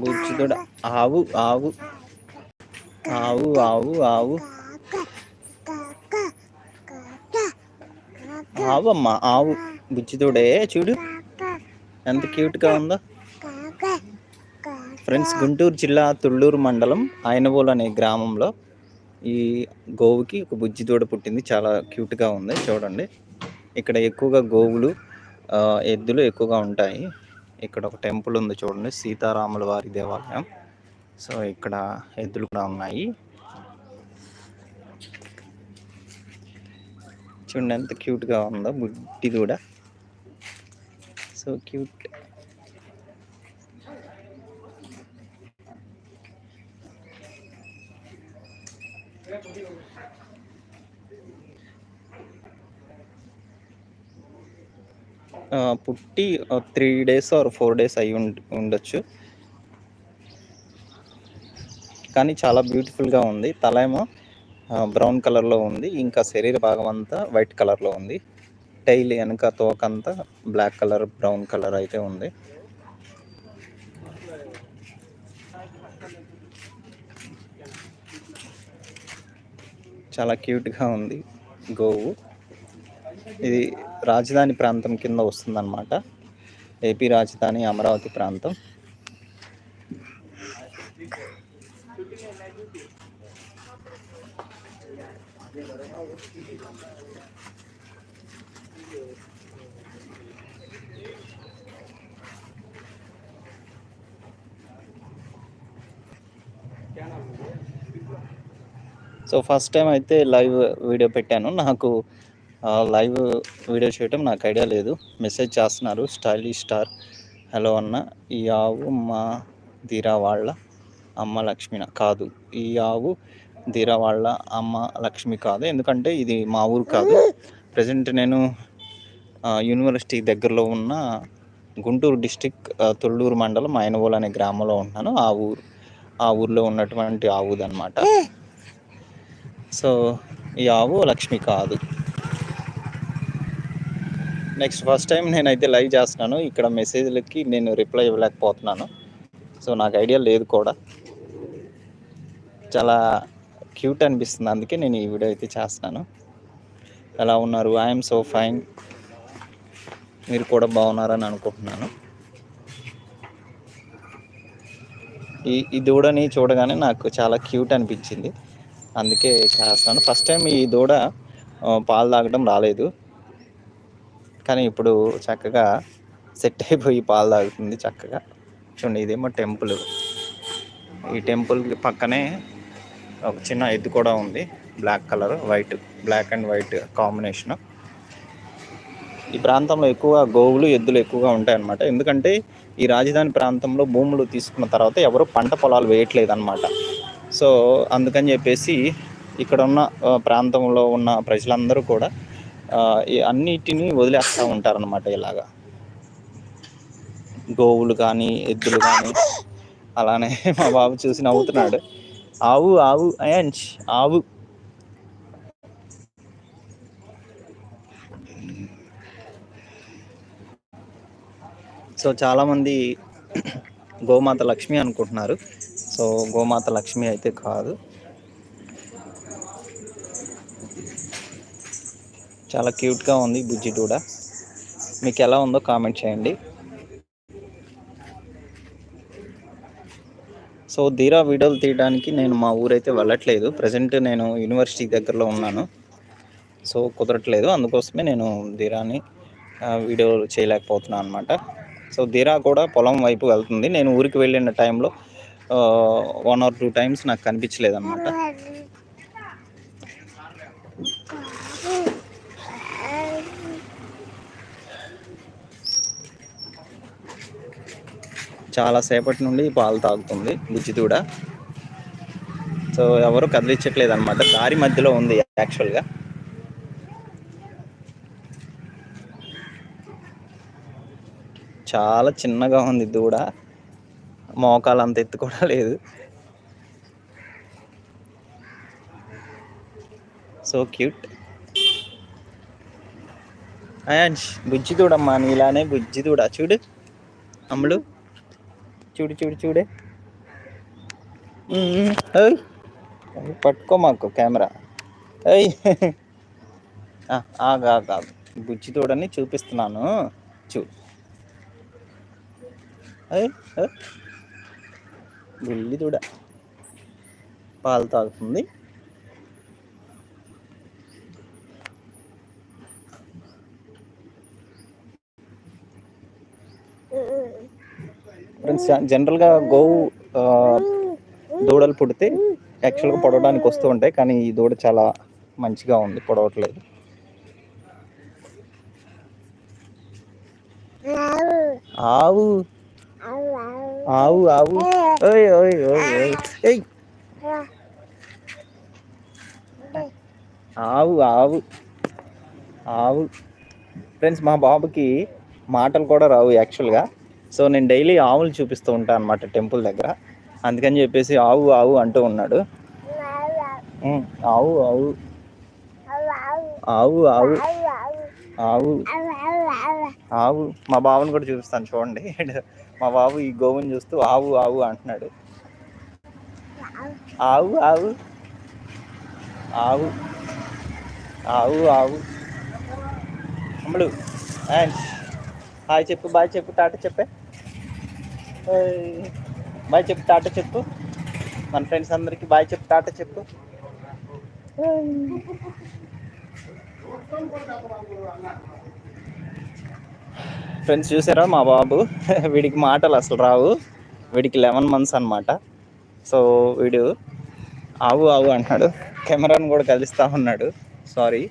బుచ్చిదూడ ఆవు ఆవు. ఆవు ఆవు ఆవు. ఆవు అమ్మ ఆవు. బుచ్చిదూడే చూడు. ఎంత క్యూట్గా ఉందో. ఫ్రెండ్స్ గుంటూరు జిల్లా తుళ్ళూరు మండలం ఆయనబోలు అనే గ్రామంలో ఈ గోవుకి ఒక బుజ్జి దూడ పుట్టింది. చాలా క్యూట్గా ఉంది చూడండి. ఇక్కడ ఎక్కువగా గోవులు ఎద్దులు ఎక్కువగా ఉంటాయి. ఇక్కడ ఒక టెంపుల్ ఉంది చూడండి సీతారాముల వారి దేవాలయం. సో ఇక్కడ ఎద్దులు కూడా ఉన్నాయి. చూడండి ఎంత క్యూట్గా ఉందో బుడ్డి కూడా. So cute. పుట్టి three days or four days అయి ఉండొచ్చు. కానీ చాలా బ్యూటిఫుల్గా ఉంది. తల ఏమో బ్రౌన్ కలర్లో ఉంది. ఇంకా శరీర భాగం అంతా వైట్ కలర్లో ఉంది. టైల్ వెనక తోకంతా బ్లాక్ కలర్ బ్రౌన్ కలర్ అయితే ఉంది. చాలా క్యూట్గా ఉంది. గోవు. ఇది రాజధాని ప్రాంతం కింద వస్తుందన్నమాట. ఏపీ రాజధాని అమరావతి ప్రాంతం. సో ఫస్ట్ టైం అయితే లైవ్ వీడియో పెట్టాను. నాకు లైవ్ వీడియో చేయటం నాకు ఐడియా లేదు. మెసేజ్ చేస్తున్నారు స్టైలిష్ స్టార్. హలో అన్న ఈ ఆవు మా ధీరా వాళ్ళ అమ్మ లక్ష్మిన కాదు. ఈ ఆవు ధీరా వాళ్ళ అమ్మ లక్ష్మి కాదు. ఎందుకంటే ఇది మా ఊరు కాదు. ప్రజెంట్ నేను యూనివర్సిటీ దగ్గరలో ఉన్న గుంటూరు డిస్టిక్ తొళ్ళూరు మండలం ఆయనవోలు అనే గ్రామంలో ఉంటున్నాను ఆ ఊరు ఆ ఊర్లో ఉన్నటువంటి ఆవుదన్నమాట. సో ఈ ఆవు లక్ష్మి కాదు. నెక్స్ట్ ఫస్ట్ టైం నేనైతే లైవ్ చేస్తున్నాను. ఇక్కడ మెసేజ్లకి నేను రిప్లై ఇవ్వలేకపోతున్నాను. సో నాకు ఐడియా లేదు కూడా. చాలా క్యూట్ అనిపిస్తుంది. అందుకే నేను ఈ వీడియో అయితే చేస్తున్నాను. ఎలా ఉన్నారు? ఐఎమ్ సో ఫైన్ మీరు కూడా బాగున్నారని అనుకుంటున్నాను. ఈ ఈ దూడని చూడగానే నాకు చాలా క్యూట్ అనిపించింది. అందుకే చేస్తాను ఫస్ట్ టైం ఈ దూడ పాలు తాగడం రాలేదు. కానీ ఇప్పుడు చక్కగా సెట్ అయిపోయి పాలు తాగుతుంది చక్కగా. చూడండి ఇదేమో టెంపుల్. ఈ టెంపుల్ పక్కనే ఒక చిన్న ఎద్దు కూడా ఉంది black colour white black and white combination. ఈ ప్రాంతంలో ఎక్కువ గోవులు ఎద్దులు ఎక్కువగా ఉంటాయి అన్నమాట ఎందుకంటే ఈ రాజధాని ప్రాంతంలో భూములు తీసుకున్న తర్వాత ఎవరు పంట పొలాలు వేయట్లేదు అనమాట సో అందుకని చెప్పేసి ఇక్కడ ఉన్న ప్రాంతంలో ఉన్న ప్రజలందరూ కూడా అన్నిటిని వదిలేస్తూ ఉంటారనమాట ఇలాగా. గోవులు కానీ ఎద్దులు కానీ అలానే మా బాబు చూసి నవ్వుతున్నాడు. ఆవు ఆవు అయాంచ్ ఆవు. సో చాలామంది గోమాత లక్ష్మి అనుకుంటున్నారు. సో గోమాత లక్ష్మి అయితే కాదు. చాలా క్యూట్గా ఉంది బుజ్జి కూడా మీకు ఎలా ఉందో కామెంట్ చేయండి. సో ధీరా వీడియోలు తీయడానికి నేను మా ఊరైతే వెళ్ళట్లేదు. ప్రజెంట్ నేను యూనివర్సిటీ దగ్గరలో ఉన్నాను. సో కుదరట్లేదు. అందుకోసమే నేను ధీరాని వీడియోలు వీడియో చేయలేకపోతున్నాను అనమాట సో ధీరా కూడా పొలం వైపు వెళ్తుంది. నేను ఊరికి వెళ్ళిన టైంలో వన్ ఆర్ టూ టైమ్స్ నాకు కనిపించలేదు అనమాట చాలా సేపటి నుండి పాలు తాగుతుంది బుజ్జి దూడ సో ఎవరు కదిలించట్లేదు అనమాట దారి మధ్యలో ఉంది యాక్చువల్గా చాలా చిన్నగా ఉంది దూడ మోకాలు అంత ఎత్తు కూడా లేదు. సో క్యూట్ అయాన్ష్ బుజ్జి దూడమ్మా నీలానే బుజ్జి దూడ చూడు అమ్ముడు చూడు చూడు చూడే. ఏయ్. పట్టుకో మాకు కెమెరా. ఏయ్. ఆగా ఆగు బుజ్జి తోడని చూపిస్తున్నాను. చూ. ఏయ్ బుల్లి దూడ పాలు తాగుతుంది. ఫ్రెండ్స్ జనరల్గా గోవు దూడలు పుడితే యాక్చువల్గా పొడవడానికి వస్తూ ఉంటాయి కానీ ఈ దూడ చాలా మంచిగా ఉంది పొడవట్లేదు. ఆవు. ఆవు ఆవు. ఓయ్ ఓయ్ ఓయ్ ఓయ్. ఆవు ఆవు. ఆవు. ఫ్రెండ్స్ మా బాబుకి మాటలు కూడా రావు యాక్చువల్గా సో నేను డైలీ ఆవులు చూపిస్తూ ఉంటాను అనమాట టెంపుల్ దగ్గర. అందుకని చెప్పేసి ఆవు ఆవు అంటూ ఉన్నాడు. ఆవు ఆవు. ఆవు ఆవు. ఆవు. ఆవు. మా బావని కూడా చూపిస్తాను చూడండి. మా బాబు ఈ గోవుని చూస్తూ ఆవు ఆవు అంటున్నాడు. ఆవు ఆవు. ఆవు. ఆవు ఆవు. అమ్ముడు. హాయ్ చెప్పు బాయ్ చెప్పు టాట చెప్పే. బాయ్ చెప్పు టాట చెప్పు. మన ఫ్రెండ్స్ అందరికీ బాయ్ చెప్పు టాట చెప్పు. ఫ్రెండ్స్ చూసారా మా బాబు? వీడికి మాటలు అసలు రావు. వీడికి లెవెన్ మంత్స్ అనమాట సో వీడు ఆవు ఆవు అంటున్నాడు కెమెరాను కూడా కలుస్తూ ఉన్నాడు. సారీ.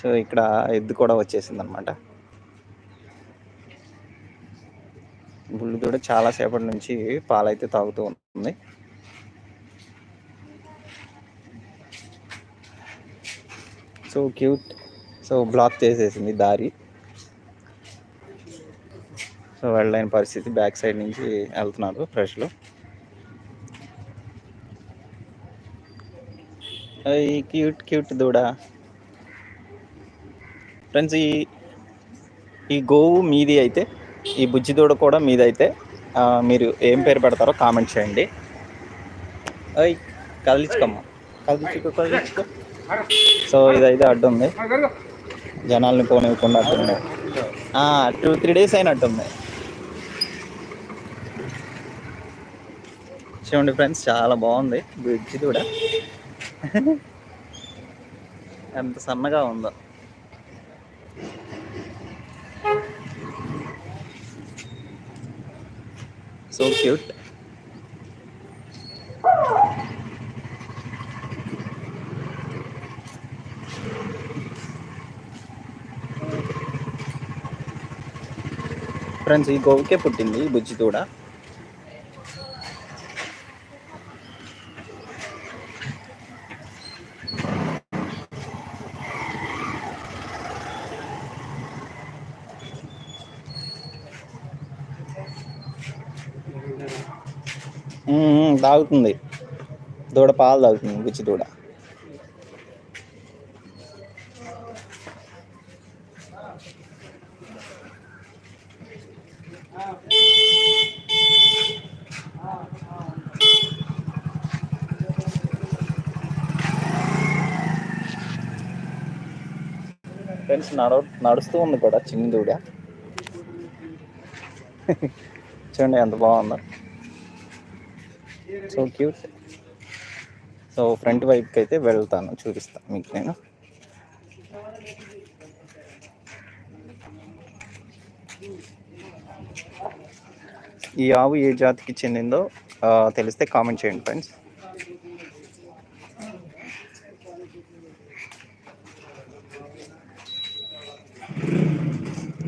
సో ఇక్కడ ఎద్దు కూడా వచ్చేసింది అనమాట బుల్లు కూడా చాలాసేపటి నుంచి పాలైతే తాగుతూ ఉంటుంది సో క్యూట్. సో బ్లాక్ చేసేసింది దారి. సో వెళ్ళలేని పరిస్థితి బ్యాక్ సైడ్ నుంచి వెళ్తున్నారు ఫ్రెష్లో. క్యూట్ క్యూట్ దూడ. ఫ్రెండ్స్ ఈ ఈ గోవు మీది అయితే ఈ బుజ్జి దూడ కూడా మీది అయితే మీరు ఏం పేరు పెడతారో కామెంట్ చేయండి. అయ్ కదిలించుకోమ్మా. కదిలించుకో కదిలించుకో. సో ఇదైతే అడ్డు ఉంది జనాల్ని పోనివ్వకుండా అడ్డుంది. టూ త్రీ డేస్ అయినట్టుంది. చూడండి ఫ్రెండ్స్ చాలా బాగుంది. బ్రిడ్జ్ కూడా ఎంత సన్నగా ఉందో. సో క్యూట్ ఫ్రెండ్స్ ఈ గోవుకే పుట్టింది బుజ్జి కూడా. తాగుతుంది. దూడ పాలు తాగుతుంది బుచ్చి దూడ. ఫ్రెండ్స్ నడు నడుస్తూ ఉంది కూడా చిన్న దూడ. చూడండి ఎంత బాగుందో. సో క్యూట్ సో ఫ్రంట్ వైపుకి అయితే వెళ్తాను చూపిస్తాను మీకు నేను. ఈ ఆవు ఏ జాతికి చెందిందో తెలిస్తే కామెంట్ చేయండి ఫ్రెండ్స్.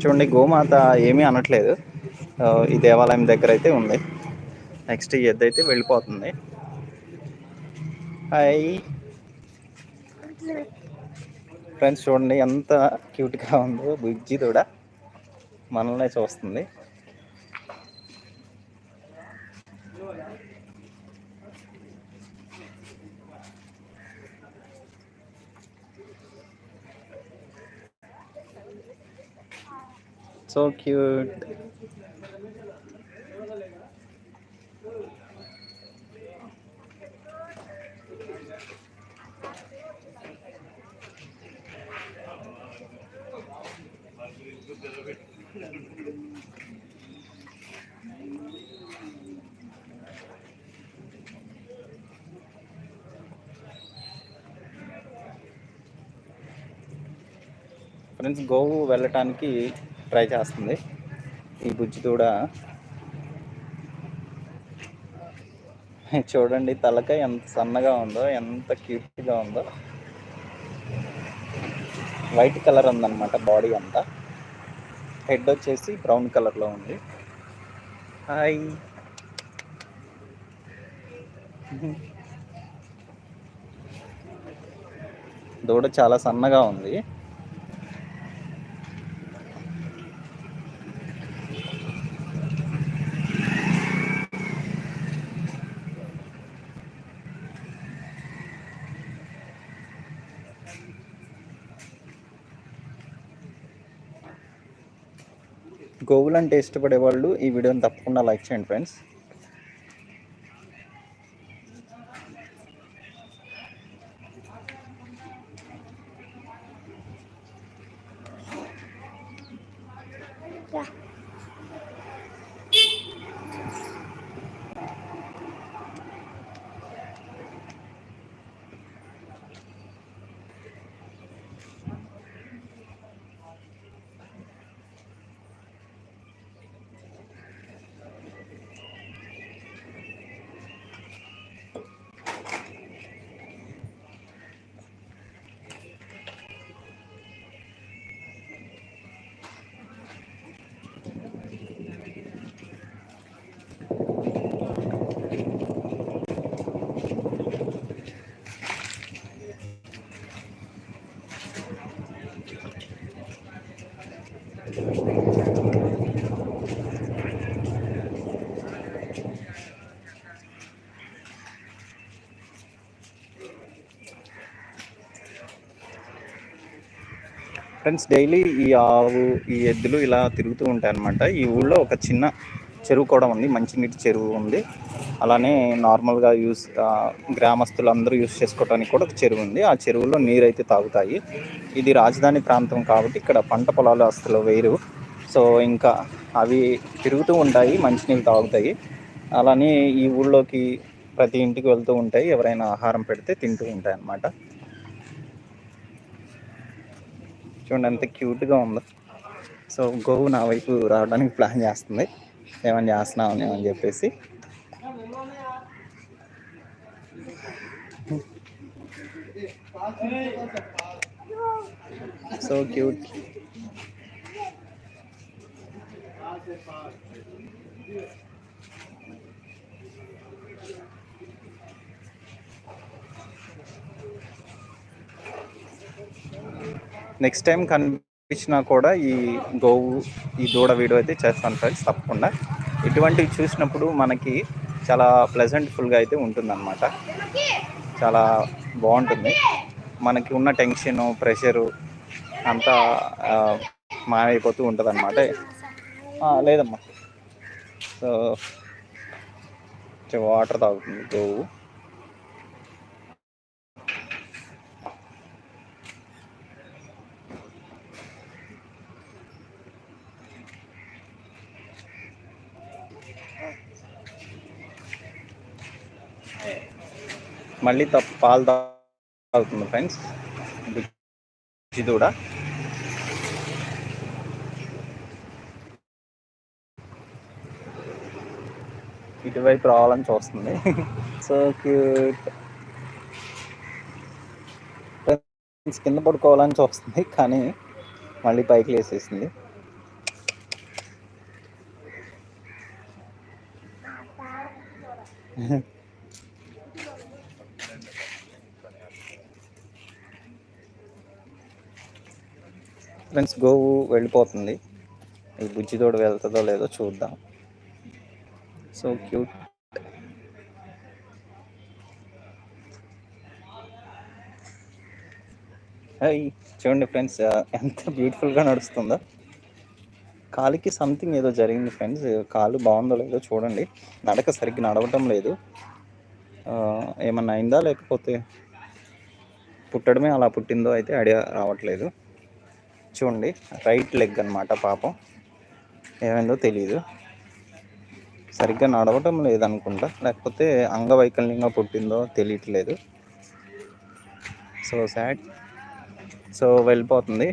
చూడండి గోమాత ఏమీ అనట్లేదు. ఈ దేవాలయం దగ్గర అయితే ఉంది. నెక్స్ట్ ఈ ఎద్దు అయితే వెళ్ళిపోతుంది. హాయ్. ఫ్రెండ్స్ చూడండి ఎంత క్యూట్గా ఉందో బుజ్జి కూడా మనల్నే చూస్తుంది. So cute. ఫ్రెండ్స్ గోవు వెళ్ళటానికి ట్రై చేస్తుంది. ఈ బుజ్జి కూడా చూడండి తలక ఎంత సన్నగా ఉందో ఎంత క్యూట్గా ఉందో. వైట్ కలర్ ఉందన్నమాట బాడీ అంతా. హెడ్ వచ్చేసి బ్రౌన్ కలర్లో ఉంది. హాయ్ దూడ చాలా సన్నగా ఉంది. గోవులు అంటే ఇష్టపడే వాళ్ళు ఈ వీడియోని తప్పకుండా లైక్ చేయండి ఫ్రెండ్స్. ఫ్రెండ్స్ డైలీ ఈ ఆవు ఈ ఎద్దులు ఇలా తిరుగుతూ ఉంటాయి అన్నమాట ఈ ఊళ్ళో ఒక చిన్న చెరువు కూడా ఉంది. మంచినీటి చెరువు ఉంది. అలానే నార్మల్గా యూస్ గ్రామస్తులు అందరూ యూస్ చేసుకోవడానికి కూడా ఒక చెరువు ఉంది. ఆ చెరువులో నీరు అయితే తాగుతాయి. ఇది రాజధాని ప్రాంతం కాబట్టి ఇక్కడ పంట పొలాలు అసలు వేరు. సో ఇంకా అవి తిరుగుతూ ఉంటాయి మంచినీళ్ళు తాగుతాయి. అలానే ఈ ఊళ్ళోకి ప్రతి ఇంటికి వెళ్తూ ఉంటాయి. ఎవరైనా ఆహారం పెడితే తింటూ ఉంటాయి అన్నమాట చూడండి ఎంత క్యూట్గా ఉందో. సో గోవు నా వైపు రావడానికి ప్లాన్ చేస్తుంది. ఏమని చేస్తున్నామని అని చెప్పేసి. So cute. నెక్స్ట్ టైం కనిపించినా కూడా ఈ గోవు ఈ దూడ వీడియో అయితే చేస్తాను ఫ్రెండ్స్ తప్పకుండా. ఇటువంటివి చూసినప్పుడు మనకి చాలా ప్లెజెంట్ఫుల్గా అయితే ఉంటుందన్నమాట. చాలా బాగుంటుంది. మనకి ఉన్న టెన్షను ప్రెషరు అంతా మాయమైపోతూ ఉంటుంది అనమాట లేదమ్మా. సో వాటర్ తాగుతుంది గోవు. మళ్ళీ తప్ప పాలు తాగుతుంది ఫ్రెండ్స్. ఇది కూడా. ఇటువైపు రావాలని చూస్తుంది. సో క్యూట్ ఫ్రెండ్స్ కింద పడుకోవాలని చూస్తుంది కానీ మళ్ళీ పైకి లేసేసింది. ఫ్రెండ్స్ గోవు వెళ్ళిపోతుంది. ఈ బుజ్జితోడు వెళ్తుందో లేదో చూద్దాం. సో క్యూట్ హాయ్ చూడండి ఫ్రెండ్స్ ఎంత బ్యూటిఫుల్గా నడుస్తుందో. కాలికి సంథింగ్ ఏదో జరిగింది ఫ్రెండ్స్ కాలు బాగుందో లేదో చూడండి. నడక సరిగ్గా నడవటం లేదు. ఏమన్నా అయిందా లేకపోతే పుట్టడమే అలా పుట్టిందో అయితే ఐడియా రావట్లేదు. చూడండి రైట్ లెగ్ అనమాట పాపం. ఏమైందో తెలియదు సరిగ్గా నడవటం లేదనుకుంటా లేకపోతే అంగవైకల్యంగా పుట్టిందో తెలియట్లేదు. So sad. సో వెళ్ళిపోతుంది.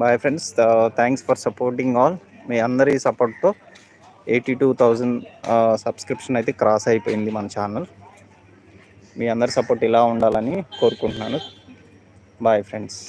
Bye friends thanks for supporting all మీ అందరి సపోర్ట్తో ఎయిటీ టూ థౌజండ్ సబ్స్క్రిప్షన్ అయితే క్రాస్ అయిపోయింది మన ఛానల్. మీ అందరి సపోర్ట్ ఇలా ఉండాలని కోరుకుంటున్నాను. Bye friends